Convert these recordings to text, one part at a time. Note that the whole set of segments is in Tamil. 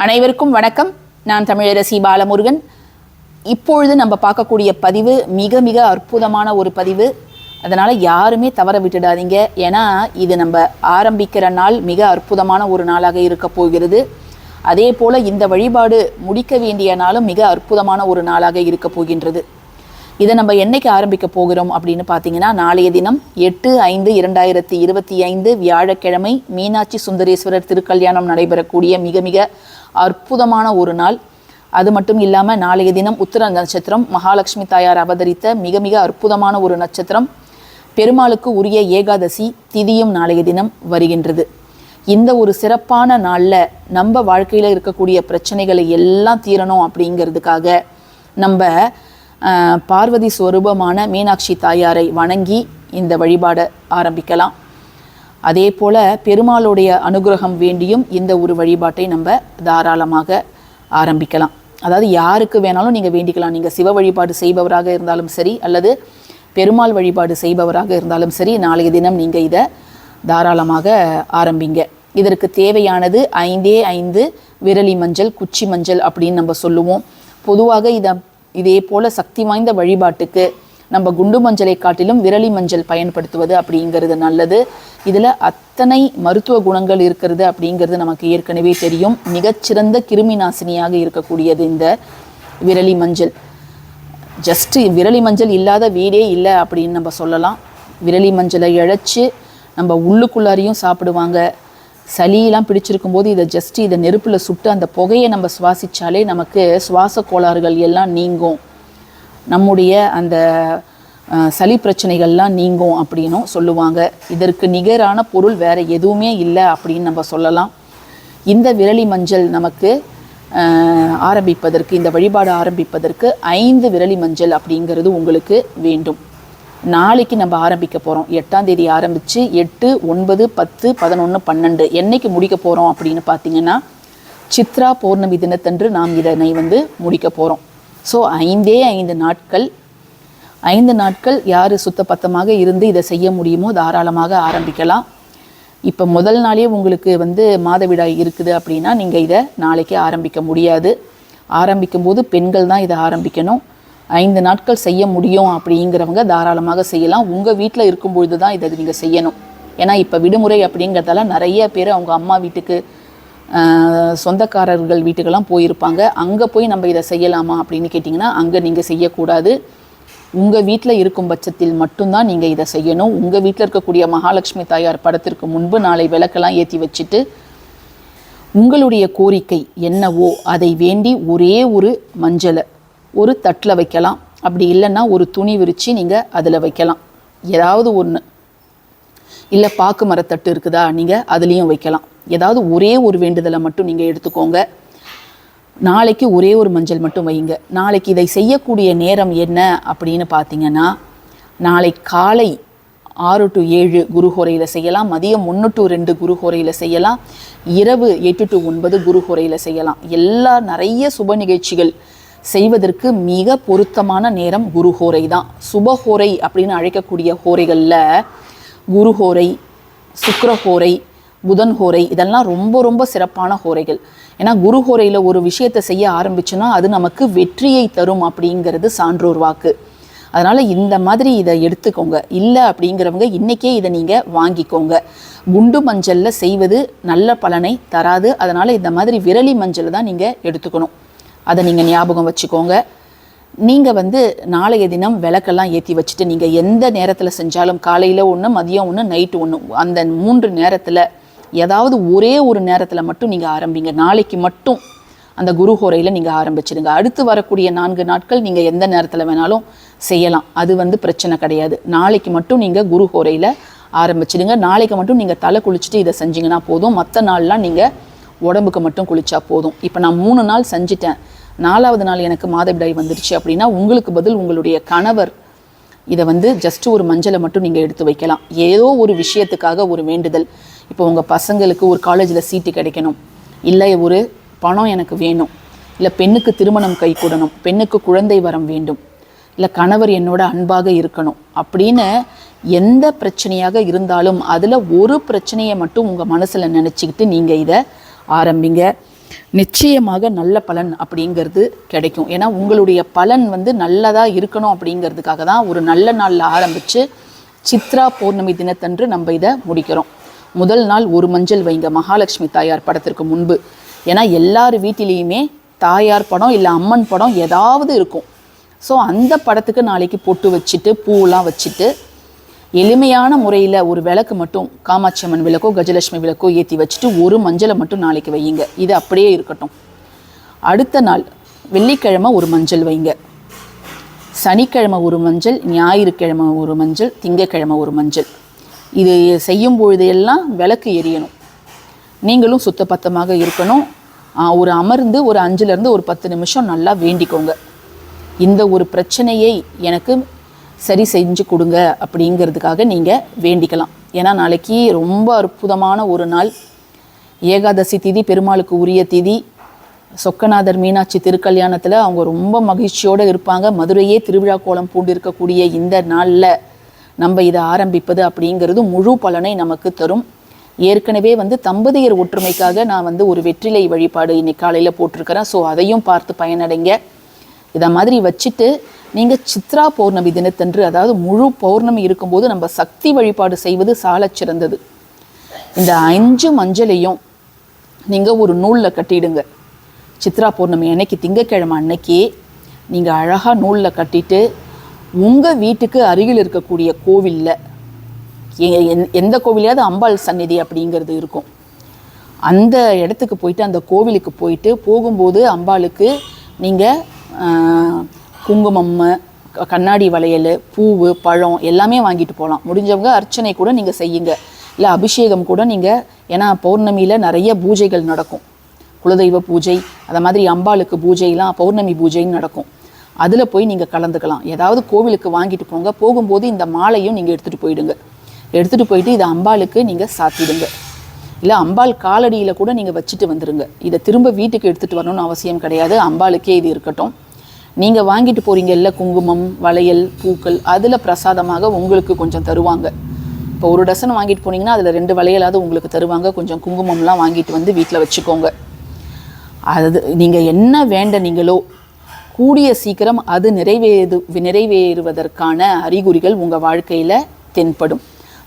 அனைவருக்கும் வணக்கம். நான் தமிழரசி பாலமுருகன். இப்பொழுது நம்ம பார்க்கக்கூடிய பதிவு மிக மிக அற்புதமான ஒரு பதிவு. அதனால் யாருமே தவற விட்டுடாதீங்க. ஏன்னா இது நம்ம ஆரம்பிக்கிற நாள் மிக அற்புதமான ஒரு நாளாக இருக்க போகிறது. அதே போல் இந்த வழிபாடு முடிக்க வேண்டிய நாளும் மிக அற்புதமான ஒரு நாளாக இருக்க போகின்றது. இதை நம்ம என்னைக்கு ஆரம்பிக்க போகிறோம் அப்படின்னு பார்த்தீங்கன்னா நாளைய தினம் எட்டு ஐந்து இரண்டாயிரத்தி இருபத்தி ஐந்து வியாழக்கிழமை மீனாட்சி சுந்தரேஸ்வரர் திருக்கல்யாணம் நடைபெறக்கூடிய மிக மிக அற்புதமான ஒரு நாள். அது மட்டும் இல்லாமல் நாளைய தினம் உத்திர நட்சத்திரம் மகாலட்சுமி தாயார் அவதரித்த மிக மிக அற்புதமான ஒரு நட்சத்திரம். பெருமாளுக்கு உரிய ஏகாதசி திதியும் நாளைய தினம் வருகின்றது. இந்த ஒரு சிறப்பான நாளில் நம்ம வாழ்க்கையில் இருக்கக்கூடிய பிரச்சனைகளை எல்லாம் தீரணும் அப்படிங்கிறதுக்காக நம்ம பார்வதி ஸ்வரூபமான மீனாட்சி தாயாரை வணங்கி இந்த வழிபாடை ஆரம்பிக்கலாம். அதே போல் பெருமாளுடைய அனுகிரகம் வேண்டியும் இந்த ஒரு வழிபாட்டை நம்ம தாராளமாக ஆரம்பிக்கலாம். அதாவது யாருக்கு வேணாலும் நீங்கள் வேண்டிக்கலாம். நீங்கள் சிவ வழிபாடு செய்பவராக இருந்தாலும் சரி அல்லது பெருமாள் வழிபாடு செய்பவராக இருந்தாலும் சரி நாளைய தினம் நீங்கள் இதை தாராளமாக ஆரம்பிங்க. இதற்கு தேவையானது ஐந்தே ஐந்து விரலி மஞ்சள் குச்சி மஞ்சள் அப்படின்னு நம்ம சொல்லுவோம். பொதுவாக இதை இதே போல் சக்தி வாய்ந்த வழிபாட்டுக்கு நம்ம குண்டு மஞ்சளை காட்டிலும் விரலி மஞ்சள் பயன்படுத்துவது அப்படிங்கிறது நல்லது. இதில் அத்தனை மருத்துவ குணங்கள் இருக்கிறது அப்படிங்கிறது நமக்கு ஏற்கனவே தெரியும். மிகச்சிறந்த கிருமி நாசினியாக இருக்கக்கூடியது இந்த விரலி மஞ்சள். ஜஸ்ட்டு விரலி மஞ்சள் இல்லாத வீடே இல்லை அப்படின்னு நம்ம சொல்லலாம். விரலி மஞ்சளை இழைச்சி நம்ம உள்ளுக்குள்ளாரையும் சாப்பிடுவாங்க. சளியெல்லாம் பிடிச்சிருக்கும் போது இதை ஜஸ்ட்டு இதை நெருப்பில் சுட்டு அந்த புகையை நம்ம சுவாசித்தாலே நமக்கு சுவாச கோளாறுகள் எல்லாம் நீங்கும். நம்முடைய அந்த சளி பிரச்சனைகள்லாம் நீங்கும் அப்படின்னும் சொல்லுவாங்க. இதற்கு நிகரான பொருள் வேறு எதுவுமே இல்லை அப்படின்னு நம்ம சொல்லலாம். இந்த விரலி மஞ்சள் நமக்கு ஆரம்பிப்பதற்கு இந்த வழிபாடு ஆரம்பிப்பதற்கு ஐந்து விரலி மஞ்சள் அப்படிங்கிறது உங்களுக்கு வேண்டும். நாளைக்கு நம்ம ஆரம்பிக்க போகிறோம் எட்டாம் தேதி ஆரம்பித்து எட்டு ஒன்பது பத்து பதினொன்று பன்னெண்டு என்னைக்கு முடிக்க போகிறோம் அப்படின்னு பார்த்தீங்கன்னா சித்ரா பௌர்ணமி தினத்தன்று நாம் இதனை வந்து முடிக்க போகிறோம் ஸோ ஐந்தே ஐந்து நாட்கள் ஐந்து நாட்கள் யார் சுத்தபத்தமாக இருந்து இதை செய்ய முடியுமோ தாராளமாக ஆரம்பிக்கலாம். இப்போ முதல் நாளே உங்களுக்கு வந்து மாதவிடாய் இருக்குது அப்படின்னா நீங்கள் இதை நாளைக்கே ஆரம்பிக்க முடியாது. ஆரம்பிக்கும்போது பெண்கள் தான் இதை ஆரம்பிக்கணும். ஐந்து நாட்கள் செய்ய முடியும் அப்படிங்கிறவங்க தாராளமாக செய்யலாம். உங்கள் வீட்டில் இருக்கும்பொழுது தான் இதை நீங்கள் செய்யணும். ஏன்னா இப்போ விடுமுறை அப்படிங்கிறதால நிறைய பேர் அவங்க அம்மா வீட்டுக்கு சொந்தக்காரர்கள் வீட்டுக்கெல்லாம் போயிருப்பாங்க. அங்கே போய் நம்ம இதை செய்யலாமா அப்படின்னு கேட்டிங்கன்னா அங்கே நீங்கள் செய்யக்கூடாது. உங்கள் வீட்டில் இருக்கும் பட்சத்தில் மட்டும்தான் நீங்கள் இதை செய்யணும். உங்கள் வீட்டில் இருக்கக்கூடிய மகாலட்சுமி தாயார் படத்திற்கு முன்பு நாளை விளக்கெல்லாம் ஏற்றி வச்சுட்டு உங்களுடைய கோரிக்கை என்னவோ அதை வேண்டி ஒரே ஒரு மஞ்சளை ஒரு தட்டில் வைக்கலாம். அப்படி இல்லைன்னா ஒரு துணி விரித்து நீங்கள் அதில் வைக்கலாம். ஏதாவது ஒன்று இல்லை பாக்கு மரத்தட்டு இருக்குதா? நீங்கள் அதுலேயும் வைக்கலாம். ஏதாவது ஒரே ஒரு வேண்டுதலை மட்டும் நீங்கள் எடுத்துக்கோங்க. நாளைக்கு ஒரே ஒரு மஞ்சள் மட்டும் வைங்க. நாளைக்கு இதை செய்யக்கூடிய நேரம் என்ன அப்படின்னு பார்த்தீங்கன்னா நாளை காலை ஆறு டு ஏழு குருஹோரையில் செய்யலாம். மதியம் ஒன்று டு ரெண்டு குருஹோரையில் செய்யலாம். இரவு எட்டு டு ஒன்பது குருஹோரையில் செய்யலாம். எல்லா நிறைய சுப நிகழ்ச்சிகள் செய்வதற்கு மிக பொருத்தமான நேரம் குருஹோரை தான். சுபஹோரை அப்படின்னு அழைக்கக்கூடிய ஹோரைகளில் குருஹோரை சுக்கரஹோரை புதன் ஹோரை இதெல்லாம் ரொம்ப ரொம்ப சிறப்பான ஹோரைகள். ஏன்னா குரு ஹோரையில் ஒரு விஷயத்தை செய்ய ஆரம்பிச்சோன்னா அது நமக்கு வெற்றியை தரும் அப்படிங்கிறது சான்றோர் வாக்கு. அதனால் இந்த மாதிரி இதை எடுத்துக்கோங்க. இல்லை அப்படிங்கிறவங்க இன்றைக்கே இதை நீங்கள் வாங்கிக்கோங்க. குண்டு மஞ்சளில் செய்வது நல்ல பலனை தராது. அதனால் இந்த மாதிரி விரலி மஞ்சள் தான் நீங்கள் எடுத்துக்கணும். அதை நீங்கள் ஞாபகம் வச்சுக்கோங்க. நீங்கள் வந்து நாளைய தினம் விளக்கெல்லாம் ஏற்றி வச்சுட்டு நீங்கள் எந்த நேரத்தில் செஞ்சாலும் காலையில் ஒன்று மதியம் ஒன்று நைட்டு ஒன்று அந்த மூன்று நேரத்தில் ஏதாவது ஒரே ஒரு நேரத்தில் மட்டும் நீங்கள் ஆரம்பிங்க. நாளைக்கு மட்டும் அந்த குரு ஹோரையில் நீங்கள் ஆரம்பிச்சிடுங்க அடுத்து வரக்கூடிய நான்கு நாட்கள் நீங்கள் எந்த நேரத்தில் வேணாலும் செய்யலாம். அது வந்து பிரச்சனை கிடையாது. நாளைக்கு மட்டும் நீங்கள் குரு ஹோரையில் ஆரம்பிச்சிடுங்க. நாளைக்கு மட்டும் நீங்கள் தலை குளிச்சுட்டு இதை செஞ்சிங்கன்னா போதும். மற்ற நாள்லாம் நீங்கள் உடம்புக்கு மட்டும் குளிச்சா போதும். இப்போ நான் மூணு நாள் செஞ்சிட்டேன். நாலாவது நாள் எனக்கு மாதவிடாய் வந்துருச்சு அப்படின்னா உங்களுக்கு பதில் உங்களுடைய கணவர் இதை வந்து ஜஸ்ட் ஒரு மஞ்சளை மட்டும் நீங்கள் எடுத்து வைக்கலாம். ஏதோ ஒரு விஷயத்துக்காக ஒரு வேண்டுதல். இப்போ உங்கள் பசங்களுக்கு ஒரு காலேஜில் சீட்டு கிடைக்கணும். இல்லை ஒரு பணம் எனக்கு வேணும். இல்லை பெண்ணுக்கு திருமணம் கை கூடணும். பெண்ணுக்கு குழந்தை வரம் வேண்டும். இல்லை கணவர் என்னோட அன்பாக இருக்கணும். அப்படின்னு எந்த பிரச்சனையாக இருந்தாலும் அதில் ஒரு பிரச்சனையை மட்டும் உங்கள் மனசில் நினச்சிக்கிட்டு நீங்கள் இதை ஆரம்பிங்க. நிச்சயமாக நல்ல பலன் அப்படிங்கிறது கிடைக்கும். ஏன்னா உங்களுடைய பலன் வந்து நல்லதாக இருக்கணும் அப்படிங்கிறதுக்காக தான் ஒரு நல்ல நாளில் ஆரம்பித்து சித்ரா பௌர்ணமி தினத்தன்று நம்ம இதை முடிக்கிறோம். முதல் நாள் ஒரு மஞ்சள் வைங்க. மகாலட்சுமி தாயார் படத்திற்கு முன்பு. ஏன்னா எல்லார் வீட்டிலையுமே தாயார் படம் இல்லை அம்மன் படம் ஏதாவது இருக்கும். ஸோ அந்த படத்துக்கு நாளைக்கு பொட்டு வச்சுட்டு பூவெலாம் வச்சுட்டு எளிமையான முறையில் ஒரு விளக்கு மட்டும் காமாட்சி அம்மன் விளக்கோ கஜலட்சுமி விளக்கோ ஏற்றி வச்சுட்டு ஒரு மஞ்சளை மட்டும் நாளைக்கு வையுங்க. இது அப்படியே இருக்கட்டும். அடுத்த நாள் வெள்ளிக்கிழமை ஒரு மஞ்சள் வைங்க. சனிக்கிழமை ஒரு மஞ்சள் ஞாயிற்றுக்கிழமை ஒரு மஞ்சள் திங்கக்கிழமை ஒரு மஞ்சள். இது செய்யும் பொழுது எல்லாம் விளக்கு எரியணும். நீங்களும் சுத்தபத்தமாக இருக்கணும். ஒரு அமர்ந்து ஒரு அஞ்சுலேருந்து ஒரு பத்து நிமிஷம் நல்லா வேண்டிக்கோங்க. இந்த ஒரு பிரச்சனையை எனக்கு சரி செஞ்சு கொடுங்க அப்படிங்கிறதுக்காக நீங்கள் வேண்டிக்கலாம். ஏன்னா நாளைக்கு ரொம்ப அற்புதமான ஒரு நாள். ஏகாதசி திதி பெருமாளுக்கு உரிய திதி. சொக்கநாதர் மீனாட்சி திருக்கல்யாணத்தில் அவங்க ரொம்ப மகிழ்ச்சியோடு இருப்பாங்க. மதுரையே திருவிழா கோலம் பூண்டு இருக்கக்கூடிய இந்த நாளில் நம்ம இதை ஆரம்பிப்பது அப்படிங்கிறது முழு பலனை நமக்கு தரும். ஏற்கனவே வந்து தம்பதியர் ஒற்றுமைக்காக நான் வந்து ஒரு வெற்றிலை வழிபாடு இன்னைக்கு காலையில் போட்டிருக்கிறேன். ஸோ அதையும் பார்த்து பயனடைங்க. இதை மாதிரி வச்சுட்டு நீங்கள் சித்ரா பௌர்ணமி தினத்தன்று அதாவது முழு பௌர்ணமி இருக்கும்போது நம்ம சக்தி வழிபாடு செய்வது சாலச் சிறந்தது. இந்த அஞ்சு மஞ்சளையும் நீங்கள் ஒரு நூலில் கட்டிடுங்க. சித்ரா பௌர்ணமி அன்னைக்கு திங்கக்கிழமை அன்னைக்கு நீங்கள் அழகாக நூலில் கட்டிட்டு உங்கள் வீட்டுக்கு அருகில் இருக்கக்கூடிய கோவிலில் எந்த கோவிலையாவது அம்பாள் சந்நிதி அப்படிங்கிறது இருக்கும். அந்த இடத்துக்கு போயிட்டு அந்த கோவிலுக்கு போயிட்டு போகும்போது அம்பாளுக்கு நீங்கள் குங்குமம் க- கண்ணாடி வளையல் பூவு பழம் எல்லாமே வாங்கிட்டு போகலாம் முடிஞ்சவங்க அர்ச்சனை கூட நீங்கள் செய்யுங்க. இல்லை அபிஷேகம் கூட நீங்கள் ஏன்னா பௌர்ணமியில் நிறைய பூஜைகள் நடக்கும். குலதெய்வ பூஜை அதை மாதிரி அம்பாளுக்கு பூஜைலாம் பௌர்ணமி பூஜைன்னு நடக்கும். அதில் போய் நீங்கள் கலந்துக்கலாம். ஏதாவது கோவிலுக்கு வாங்கிட்டு போங்க. போகும்போது இந்த மாலையும் நீங்கள் எடுத்துகிட்டு போயிடுங்க. எடுத்துகிட்டு போயிட்டு இதை அம்பாளுக்கு நீங்கள் சாத்திடுங்க. இல்லை அம்பாள் காலடியில் கூட நீங்கள் வச்சுட்டு வந்துடுங்க இதை திரும்ப வீட்டுக்கு எடுத்துகிட்டு வரணும்னு அவசியம் கிடையாது. அம்பாளுக்கே இது இருக்கட்டும். நீங்கள் வாங்கிட்டு போகிறீங்கல்ல குங்குமம் வளையல் பூக்கள் அதில் பிரசாதமாக உங்களுக்கு கொஞ்சம் தருவாங்க. இப்போ ஒரு டசன் வாங்கிட்டு போனீங்கன்னா அதில் ரெண்டு வளையலாவது உங்களுக்கு தருவாங்க. கொஞ்சம் குங்குமம்லாம் வாங்கிட்டு வந்து வீட்டில் வச்சுக்கோங்க. அது நீங்கள் என்ன வேண்ட நீங்களோ கூடிய சீக்கிரம் அது நிறைவேறு நிறைவேறுவதற்கான அறிகுறிகள் உங்கள் வாழ்க்கையில் தென்படும்.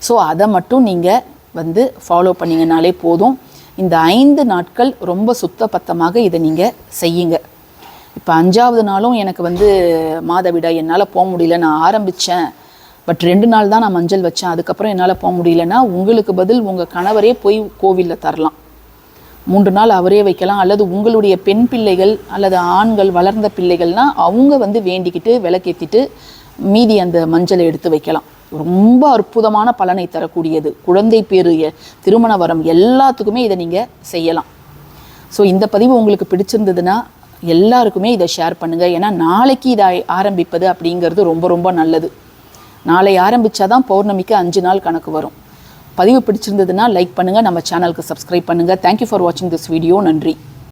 ஸோ அதை மட்டும் நீங்கள் வந்து ஃபாலோ பண்ணிங்கனாலே போதும். இந்த ஐந்து நாட்கள் ரொம்ப சுத்தபத்தமாக இதை நீங்கள் செய்யுங்க. இப்போ அஞ்சாவது நாளும் எனக்கு வந்து மாதவிடா என்னால் போக முடியல நான் ஆரம்பித்தேன் பட் ரெண்டு நாள் தான் நான் மஞ்சள் வச்சேன். அதுக்கப்புறம் என்னால் போக முடியலன்னா உங்களுக்கு பதில் உங்கள் கணவரே போய் கோவிலில் தரலாம். மூன்று நாள் அவரே வைக்கலாம். அல்லது உங்களுடைய பெண் பிள்ளைகள் அல்லது ஆண்கள் வளர்ந்த பிள்ளைகள்னால் அவங்க வந்து வேண்டிக்கிட்டு விளக்கேற்றிட்டு மீதி அந்த மஞ்சளை எடுத்து வைக்கலாம். ரொம்ப அற்புதமான பலனை தரக்கூடியது. குழந்தை பேரு எ- திருமண வரம் எல்லாத்துக்குமே இதை நீங்கள் செய்யலாம். ஸோ இந்த பதிவு உங்களுக்கு பிடிச்சிருந்ததுன்னா எல்லாருக்குமே இதை ஷேர் பண்ணுங்கள் ஏன்னா நாளைக்கு இதை ஆரம்பிப்பது அப்படிங்கிறது ரொம்ப ரொம்ப நல்லது. நாளை ஆரம்பித்தா தான் பௌர்ணமிக்கு அஞ்சு நாள் கணக்கு வரும். பதிவு பிடிச்சிருந்ததுன்னா லைக் பண்ணுங்கள் நம்ம சேனலுக்கு சப்ஸ்கிரைப் பண்ணுங்கள் தேங்க்யூ ஃபார் வாட்சிங் திஸ் வீடியோ நன்றி.